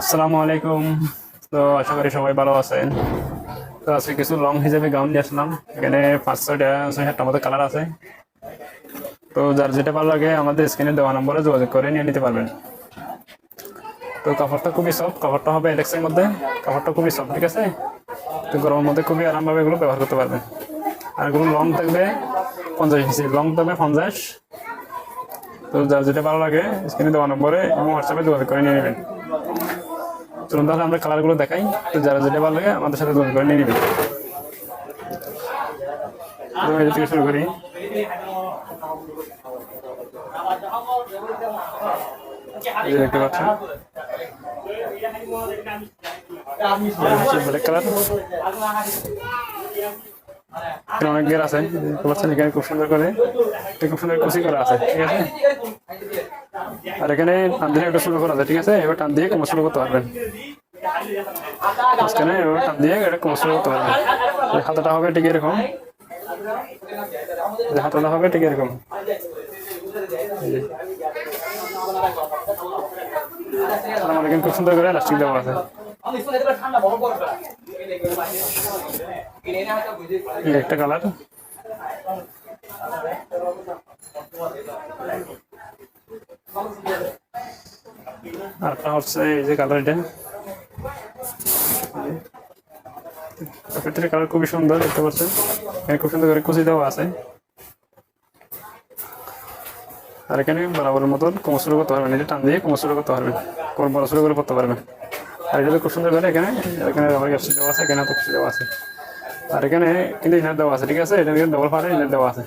আসসালামু আলাইকুম। তো আশা করি সবাই ভালো আছেন। তো আজকে কিছু লং হিসেবে গাউন নিয়ে আসলাম। এখানে পাঁচ ছয়টা, ছয় সাতটা মতো কালার আছে। তো যার যেটা ভালো লাগে আমাদের স্ক্রিনে দেওয়া নম্বরে যোগাযোগ করে নিয়ে নিতে পারবেন। তো কাপড়টা খুবই সফট কাপড়টা হবে এলেক্সের মধ্যে। কাপড়টা খুবই সফট ঠিক আছে? তো গরমের মধ্যে খুবই আরামভাবে এগুলো ব্যবহার করতে পারবেন। আর এগুলো লং থাকবে পঞ্চাশ ইঞ্চি। লং থাকবে পঞ্চাশ। তো যার যেটা ভালো লাগে স্ক্রিনে দেওয়া নম্বরে এবং হোয়াটসঅ্যাপে যোগাযোগ করে নিয়ে নেবেন। চলুন তাহলে আমরা কালারগুলো দেখাই। তো যারা যেটা ভালো লাগে, আমাদের সাথে যোগাযোগ করে নিয়ে নেবেন তো থেকে শুরু করি। দেখতে পাচ্ছেন। ব্ল্যাক কালার এখানে অনেক গের আছে, দেখতে পাচ্ছেন, এখানে খুব সুন্দর করে খুব সুন্দর কুচি করা আছে, ঠিক আছে? আর এখানে টান দিয়ে একটা শুরু করা আছে ঠিক আছে? এবার টান দিয়ে কোমর শুরু করতে পারবেন। মাঝখানে এবার টান দিয়ে এটা কোমর শুরু করতে পারবেন। হাতাটা হবে ঠিক এরকম। হাতাটা হবে ঠিক এরকম। এখানে খুব সুন্দর করে লাস্টিক দেওয়া আছে। একটা কালার আর হচ্ছে এই যে কালার এটা। প্রত্যেকটা কালার খুবই সুন্দর, দেখতে পাচ্ছেন। খুব সুন্দর করে কুচি দেওয়া আছে। আর এখানে বরাবরের মতন কোমর শুরু করতে পারবেন যে টান দিয়ে কোমর শুরু করতে পারবেন। কোমর বড় শুরু করে পড়তে পারবেন। আর এটা খুব সুন্দর করে এখানে এখানে রবার গ্যাপসি দেওয়া আছে, এখানে কিছু দেওয়া আছে। আর এখানে কিন্তু ইনার দেওয়া আছে, ঠিক আছে? এটা কিন্তু ডবল ফাটে ইনার দেওয়া আছে।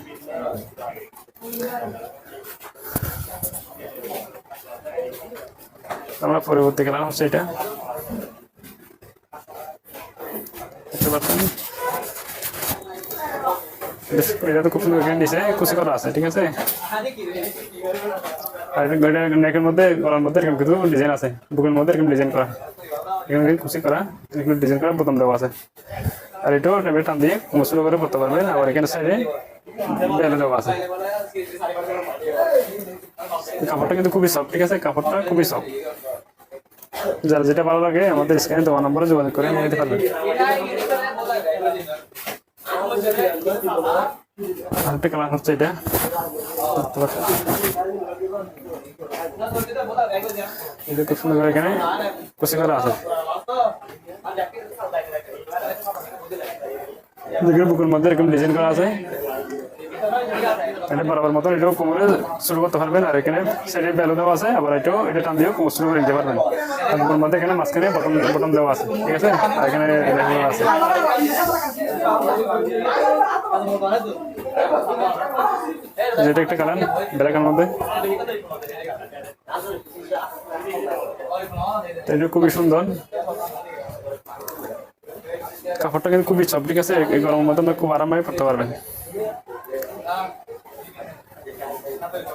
আমরা পরবর্তী গেলাম হচ্ছে এটা। দেখতে এটা তো খুব সুন্দর করা আছে, ঠিক আছে? আর নেকের মধ্যে, গলার মধ্যে এরকম কিছু ডিজাইন আছে। বুকের মধ্যে এরকম ডিজাইন করা। এখানে কুচি করা এখানে ডিজাইন করা বোতাম দেওয়া আছে। আর এটাও টেবিল টান দিয়ে মশলা করে করতে পারবেন। আবার এখানে সাইডে বেলে দেওয়া আছে। কাপড়টা কিন্তু খুবই সফট ঠিক আছে? কাপড়টা খুবই সফট যার যেটা ভালো লাগে, আমাদের স্ক্রিনে দেওয়া নম্বরে যোগাযোগ করে নিতে পারবেন। আরেকটা কালার হচ্ছে এটা খুব সুন্দর করে এখানে করা আছে বুকের মধ্যে এরকম ডিজাইন করা আছে এটা বরাবর মতন এটাও কোমরে শুরু করতে পারবেন, আর এখানে সাইডে বেলো দেওয়া আছে, আবার এটাও এটা টান দিয়েও শুরু করে নিতে পারবেন। আর মধ্যে এখানে মাঝখানে বটন বটন দেওয়া আছে, ঠিক আছে? আর এখানে আছে। যেটা একটা কালার ব্ল্যাকের মধ্যে। এটা খুবই সুন্দর। কাপড়টা কিন্তু খুবই সফট ঠিক আছে? এই গরমের মধ্যে খুব আরামভাবে পড়তে পারবেন।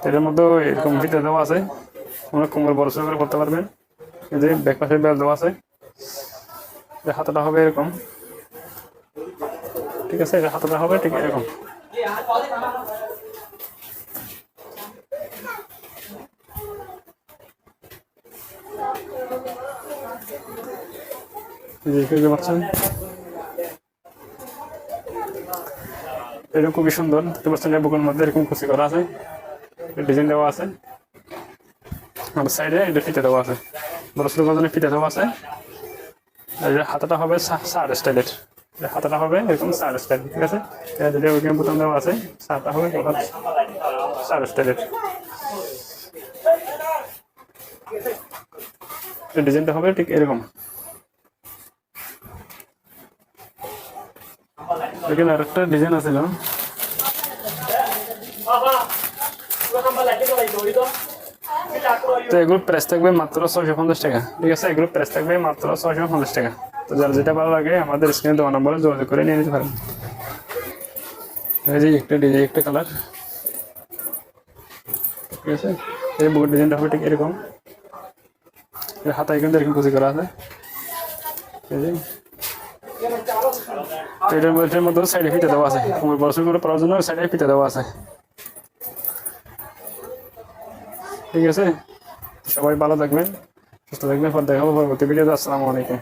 এটার মধ্যে এরকম ভিতরে দেওয়া আছে। আমরা কোমর বড় করে পড়তে পারবেন। এই যে ব্যাক পাশে বেল দেওয়া আছে। হাতাটা হবে এরকম। ঠিক আছে হাতাটা হবে ঠিক এরকম। দেখতে পাচ্ছেন এটা খুবই সুন্দর। দেখতে পাচ্ছেন বুকের মধ্যে এরকম খুশি করা আছে। ডিজাইন দেওয়া আছে। আর সাইডে এটা ফিতে দেওয়া আছে। ছোট বাজারে ফিতে দেওয়া আছে। আর হাতাটা হবে সার স্টাইলের হাতাটা হবে এরকম সার স্টাইল ঠিক আছে? এটা যেটা ওইখানে বোতাম দেওয়া আছে, সারটা হবে সার স্টাইলের ডিজাইনটা হবে ঠিক এরকম। এখানে আরেকটা ডিজাইন আছে না তো এগুলো প্রাইস থাকবে মাত্র ছয়শো পঞ্চাশ টাকা। ঠিক আছে? এগুলো প্রাইস থাকবে মাত্র ছয়শো পঞ্চাশ টাকা। তো যার যেটা ভালো লাগে, আমাদের স্ক্রিনে দেওয়া নম্বরে যোগাযোগ করে নিয়ে নিতে পারেন। এই যে একটা ডিজাইন, একটা কালার ঠিক আছে? এই বুকের ডিজাইনটা হবে ঠিক এরকম। এর হাতায় কিন্তু এরকম কুচি করা আছে। এই যে। তো এটার মধ্যে মধ্যে সাইডে ফিতে দেওয়া আছে। কোমর বড় করে পড়ার জন্য সাইডে ফিতে দেওয়া আছে। ঠিক আছে? সবাই ভালো থাকবেন, সুস্থ থাকবেন। পর দেখা হবে পরবর্তী ভিডিওতে আসসালামু আলাইকুম।